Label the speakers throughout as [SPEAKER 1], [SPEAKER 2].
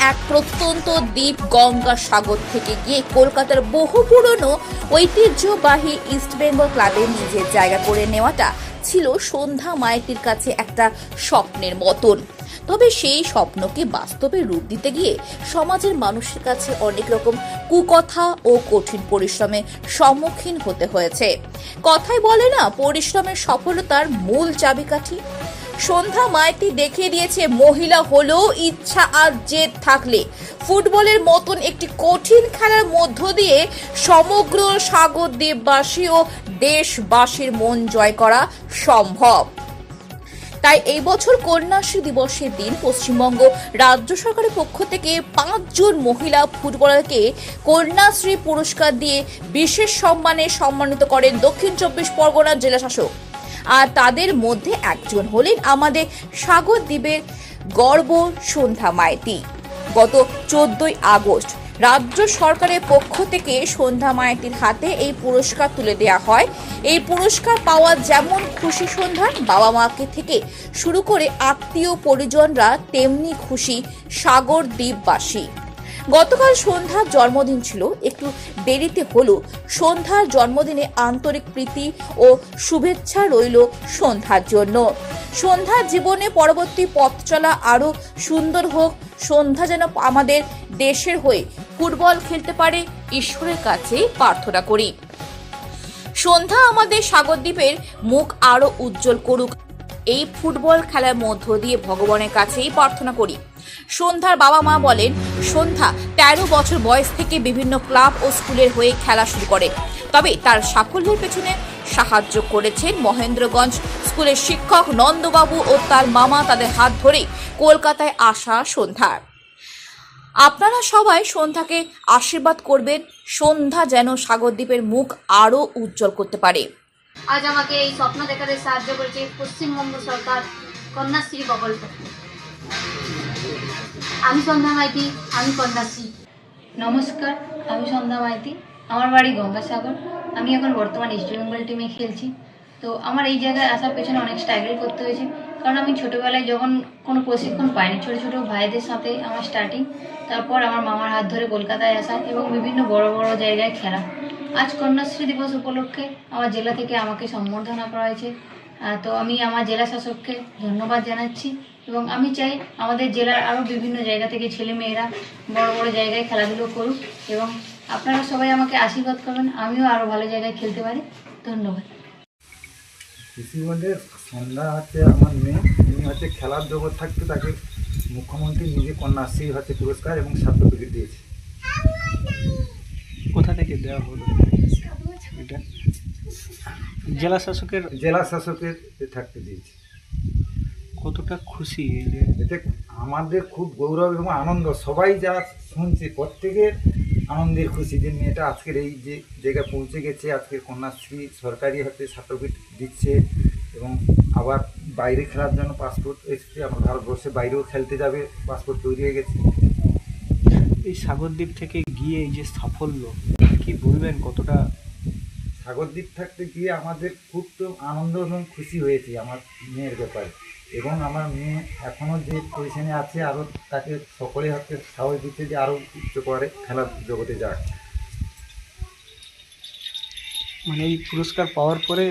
[SPEAKER 1] এক প্রত্যন্ত দ্বীপ গঙ্গা সাগর থেকে গিয়ে কলকাতার বহু পুরনো ঐতিহ্যবাহী ইস্টবেঙ্গল ক্লাবে নিজের জায়গা করে নেওয়াটা ছিল সন্ধ্যা মায়েটির কাছে একটা স্বপ্নের মতন। তবে সেই স্বপ্নকে বাস্তবে রূপ দিতে গিয়ে সমাজের মানুষের কাছে অনেক রকম কুকথা ও কঠিন পরিশ্রমের সম্মুখীন হতে হয়েছে। কথাই বলে না, পরিশ্রমের সফলতার মূল চাবিকাঠি সন্ধ্যা মাইতি দেখিয়ে দিয়েছে, মহিলা হলেও ইচ্ছা আর জেদ থাকলে। ফুটবলের মতন একটি কঠিন খেলার মধ্য দিয়ে সমগ্র সাগর দ্বীপবাসী ও দেশবাসীর মন জয় করা সম্ভব। তাই এই বছর কন্যাশ্রী দিবসের দিন পশ্চিমবঙ্গ রাজ্য সরকারের পক্ষ থেকে পাঁচজন মহিলা ফুটবলারকে কন্যাশ্রী পুরস্কার দিয়ে বিশেষ সম্মানে সম্মানিত করেন দক্ষিণ চব্বিশ পরগনার জেলা শাসক। আর তাদের মধ্যে একজন হলেন আমাদের সাগর দ্বীপের গর্ব সন্ধ্যা মাইতি। গত চোদ্দই আগস্ট রাজ্য সরকারের পক্ষ থেকে সন্ধ্যা মায়েতির হাতে এই পুরস্কার তুলে দেওয়া হয়। এই পুরস্কার পাওয়া যেমন খুশি সন্ধ্যার বাবা মাকে থেকে শুরু করে আত্মীয় পরিজনরা তেমনি খুশি সাগর দ্বীপবাসী। গতকাল সন্ধ্যার জন্মদিন ছিল। একটু দেরিতে হলো। সন্ধ্যার জন্মদিনে আন্তরিক প্রীতি ও শুভেচ্ছা রইল সন্ধ্যার জন্য। সন্ধ্যার জীবনে পরবর্তী পথ চলা আরও সুন্দর হোক। সন্ধ্যা যেন আমাদের দেশের হয়ে ফুটবল খেলতে পারে, ঈশ্বরের কাছে প্রার্থনা করি। সন্ধ্যা আমাদের সাগরদ্বীপের মুখ আরও উজ্জ্বল করুক। এই ফুটবল খেলার মধ্য দিয়ে ভগবানের কাছেই প্রার্থনা করি। সন্ধ্যার বাবা মা বলেন সন্ধ্যা, তেরো বছর বয়স থেকে বিভিন্ন ক্লাব ও স্কুলের হয়ে খেলা শুরু করে। তবে তার সাফল্যের পেছনে সাহায্য করেছেন মহেন্দ্রগঞ্জ স্কুলের শিক্ষক নন্দবাবু ও তার মামা তাদের হাত ধরে কলকাতায় আসা সন্ধ্যার আপনারা সবাই সন্ধ্যাকে আশীর্বাদ করবেন, সন্ধ্যা যেন সাগরদ্বীপের মুখ আরও উজ্জ্বল করতে পারে।
[SPEAKER 2] আজ আমাকে এই স্বপ্ন দেখাতে সাহায্য করেছে পশ্চিমবঙ্গ সরকার কন্যাশ্রী প্রকল্প। আমি সন্ধ্যা মাইতি আমি কন্যাশ্রী। নমস্কার, আমি সন্ধ্যা মাইতি আমার বাড়ি গঙ্গাসাগর। আমি এখন বর্তমান ইস্ট বেঙ্গল টিমে খেলছি। তো আমার এই জায়গায় আসার পেছনে অনেক স্ট্রাগল করতে হয়েছে। কারণ আমি ছোটোবেলায় যখন কোনো প্রশিক্ষণ পাইনি ছোটো ছোটো ভাইদের সাথে আমার স্টার্টিং তারপর আমার মামার হাত ধরে কলকাতায় আসা এবং বিভিন্ন বড় বড় জায়গায় খেলা। আজ কন্যাশ্রী দিবস উপলক্ষে আমার জেলা থেকে আমাকে সম্বর্ধনা করা হয়েছে। তো আমি আমার জেলা শাসককে ধন্যবাদ জানাচ্ছি। এবং আমি চাই আমাদের জেলার আরও বিভিন্ন জায়গা থেকে ছেলে মেয়েরা বড় বড় জায়গায় খেলাধুলো করুক এবং আপনারা সবাই আমাকে আশীর্বাদ করবেন আমিও আরও ভালো জায়গায় খেলতে পারি। ধন্যবাদ।
[SPEAKER 3] কৃষিবন্ধের সন্ধ্যা হচ্ছে আমার মেয়ে উনি হচ্ছে খেলার জগৎ থাকতে তাকে মুখ্যমন্ত্রী নিজে কন্যাশ্রী হচ্ছে পুরস্কার এবং সার্টিফিকেট দিয়েছে।
[SPEAKER 4] কোথা থেকে দেওয়া হলো? এটা? জেলা শাসকের
[SPEAKER 3] জেলা শাসকের থাকতে দিয়েছে।
[SPEAKER 4] কতটা খুশি এই যে?
[SPEAKER 3] এতে আমাদের খুব গৌরব এবং আনন্দ। সবাই যা শুনছে প্রত্যেকের আনন্দের খুশি। যে মেয়েটা আজকের এই যে জায়গায় পৌঁছে গেছে আজকে কন্যাশ্রী সরকারি হাতে সার্টিফিকেট দিচ্ছে এবং আবার বাইরে খেলার জন্য পাসপোর্ট এসছে। আমার ভারতবর্ষে বাইরেও খেলতে যাবে পাসপোর্ট তৈরি হয়ে গেছে।
[SPEAKER 4] এই সাগরদ্বীপ থেকে গিয়ে এই যে সাফল্য কি বলবেন কতটা?
[SPEAKER 3] সাগরদ্বীপ থাকতে গিয়ে আমাদের খুব তো আনন্দ এবং খুশি হয়েছে আমার মেয়ের ব্যাপারে। এবং আমার মেয়ে এখনও যে পজিশনে আছে আরও তাকে সকলে হচ্ছে সাহস দিচ্ছে যে আরও উচ্চ করে খেলার জগতে যাক।
[SPEAKER 4] মানে এই পুরস্কার পাওয়ার পরে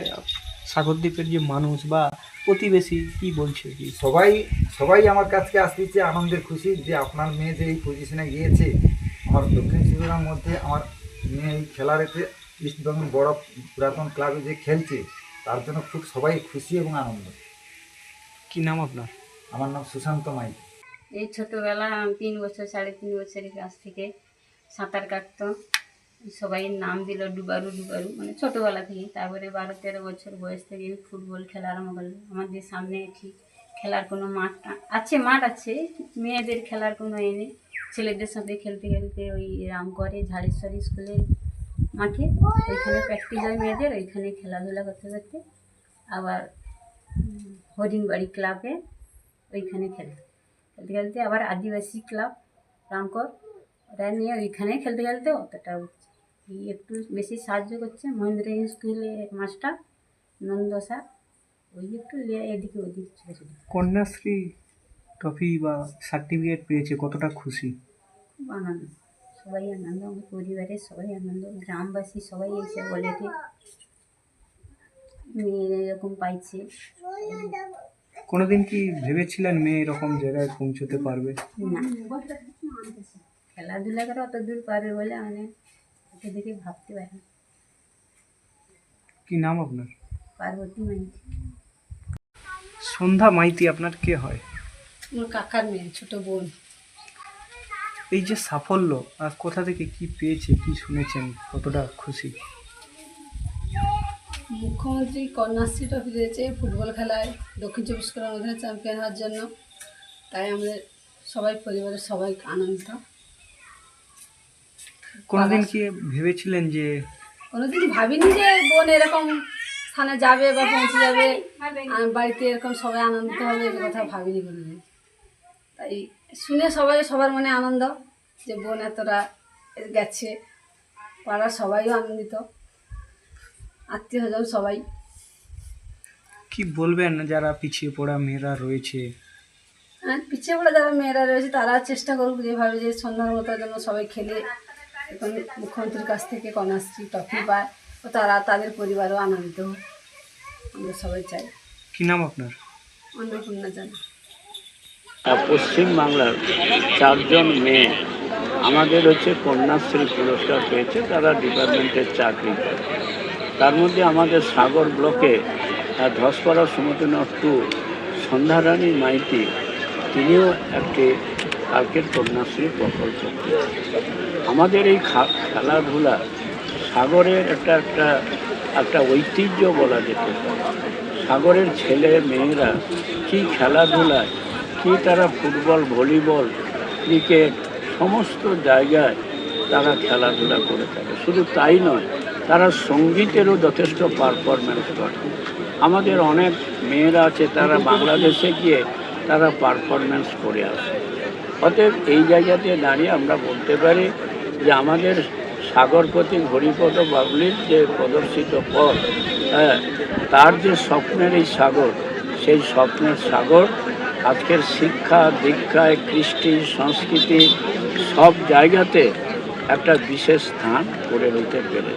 [SPEAKER 4] সাগরদ্বীপের যে মানুষ বা প্রতিবেশী কি বলছে? কি
[SPEAKER 3] সবাই সবাই আমার কাছকে আসতেছে আনন্দের খুশি যে আপনার মেয়ে যে এই পজিশনে গিয়েছে আমার দক্ষিণ ত্রিপুরার মধ্যে আমার মেয়ে এই খেলার এতে ইস্ট বেঙ্গল বড় পুরাতন ক্লাবে যে খেলছে তার জন্য খুব সবাই খুশি এবং আনন্দ
[SPEAKER 4] কি নাম আপনার?
[SPEAKER 3] আমার নাম সুশান্ত মাই।
[SPEAKER 2] এই ছোটোবেলা তিন বছর সাড়ে তিন বছরের কাছ থেকে সাঁতার কাটত। সবাই নাম দিল ডুবারু ডুবারু। মানে ছোটোবেলা থেকে তারপরে বারো তেরো বছর বয়স থেকে আমি ফুটবল খেলা আরম্ভ করলাম। আমাদের সামনে ঠিক খেলার কোনো মাঠ আছে মাঠ আছে মেয়েদের খেলার কোনো এ নেই। ছেলেদের সাথে খেলতে খেলতে ওই রামগড়ে ঝাড়েশ্বরী স্কুলের মাঠে। ওইখানে প্র্যাকটিস হয় মেয়েদের ওইখানে খেলাধুলা করতে করতে। আবার হরিণবাড়ি ক্লাবে ওইখানে খেলে খেলতে খেলতে আবার আদিবাসী ক্লাব রামকর ওরা নিয়ে ওইখানে খেলতে খেলতে অতটা একটু বেশি সাহায্য করছে। মহেন্দ্র স্কুলে মাস্টার নন্দসা ওই একটু এদিকে ওদিকে ছোটো ছোটো
[SPEAKER 4] কন্যাশ্রী ট্রফি বা সার্টিফিকেট পেয়েছে কতটা খুশি?
[SPEAKER 2] খুব আনন্দ সবাই আনন্দ আমার পরিবারের সবাই আনন্দ গ্রামবাসী সবাই এসে বলে যে মেয়েরা এরকম পাইছে।
[SPEAKER 4] কোনোদিন কি ভেবেছিলেন মেয়ে এরকম জায়গায় পৌঁছতে পারবে?
[SPEAKER 2] না। খেলাধুলা করে অত দূর পারবে বলে মানে ওকে দেখে ভাবতে পারি
[SPEAKER 4] কি নাম আপনার?
[SPEAKER 2] পার্বতী মাইতি।
[SPEAKER 4] সন্ধ্যা মাইতি আপনার কে হয়?
[SPEAKER 2] আমার কাকার মেয়ে ছোট বোন।
[SPEAKER 4] এই যে সাফল্য আর কোথা থেকে কি পেয়েছে কি শুনেছেন কতটা খুশি?
[SPEAKER 5] মুখ্যমন্ত্রী কন্যাশ্রী ট্রফি দিয়েছে ফুটবল খেলায় দক্ষিণ চব্বিশ পরগনা মধ্যে চ্যাম্পিয়ন হওয়ার জন্য। তাই আমাদের সবাই পরিবারের সবাই আনন্দিত।
[SPEAKER 4] কোনোদিন কি ভেবেছিলেন যে
[SPEAKER 5] কোনোদিন ভাবিনি যে বোন এরকম স্থানে যাবে বা পৌঁছে যাবে? আর বাড়িতে এরকম সবাই আনন্দিত হবে এই কথা ভাবিনি কোনোদিন। তাই শুনে সবাই সবার মনে আনন্দ যে বোন এতটা গেছে পাড়ার সবাইও আনন্দিত। আত্মীয় স্বজন সবাই।
[SPEAKER 4] কি বলবেন যারা পিছিয়ে পড়া মেয়েরা রয়েছে?
[SPEAKER 5] হ্যাঁ পিছিয়ে পড়া যারা মেয়েরা রয়েছে তারা চেষ্টা করুক যেভাবে যে সন্ধ্যার মতো যেন সবাই খেলে। এখন মুখ্যমন্ত্রীর কাছ থেকে কন্যাশ্রী ট্রফি পায় ও তারা তাদের পরিবারও আনন্দিত। হোক আমরা সবাই চাই।
[SPEAKER 4] কি নাম আপনার?
[SPEAKER 5] অন্নপূর্ণা জানা।
[SPEAKER 6] আর পশ্চিমবাংলার চারজন মেয়ে আমাদের হচ্ছে কন্যাশ্রী পুরস্কার পেয়েছে তারা ডিপার্টমেন্টের চাকরি। করে তার মধ্যে আমাদের সাগর ব্লকে ধসপাড়া সমতনা টু সন্ধ্যারানী মাইতি, তিনিও একটি কালকের কন্যাশ্রী প্রকল্প আমাদের এই খেলাধুলা সাগরের একটা একটা একটা ঐতিহ্য বলা যেতে সাগরের ছেলে মেয়েরা কি খেলাধুলায়, কি তারা ফুটবল, ভলিবল, ক্রিকেট, সমস্ত জায়গায় তারা খেলাধুলা করে থাকে। শুধু তাই নয় তারা সঙ্গীতেরও যথেষ্ট পারফরমেন্স করে। আমাদের অনেক মেয়েরা আছে, তারা বাংলাদেশে গিয়ে তারা পারফরমেন্স করে আসে। অতএব এই জায়গাতে দাঁড়িয়ে আমরা বলতে পারি যে আমাদের সাগরপতি হরিপদ বাবলির যে প্রদর্শিত পথ হ্যাঁ তার যে স্বপ্নের এই সাগর, সেই স্বপ্নের সাগর, আজকের শিক্ষা, দীক্ষায়, কৃষ্টি, সংস্কৃতি, সব জায়গাতে একটা বিশেষ স্থান করে নিতে পেরেছে।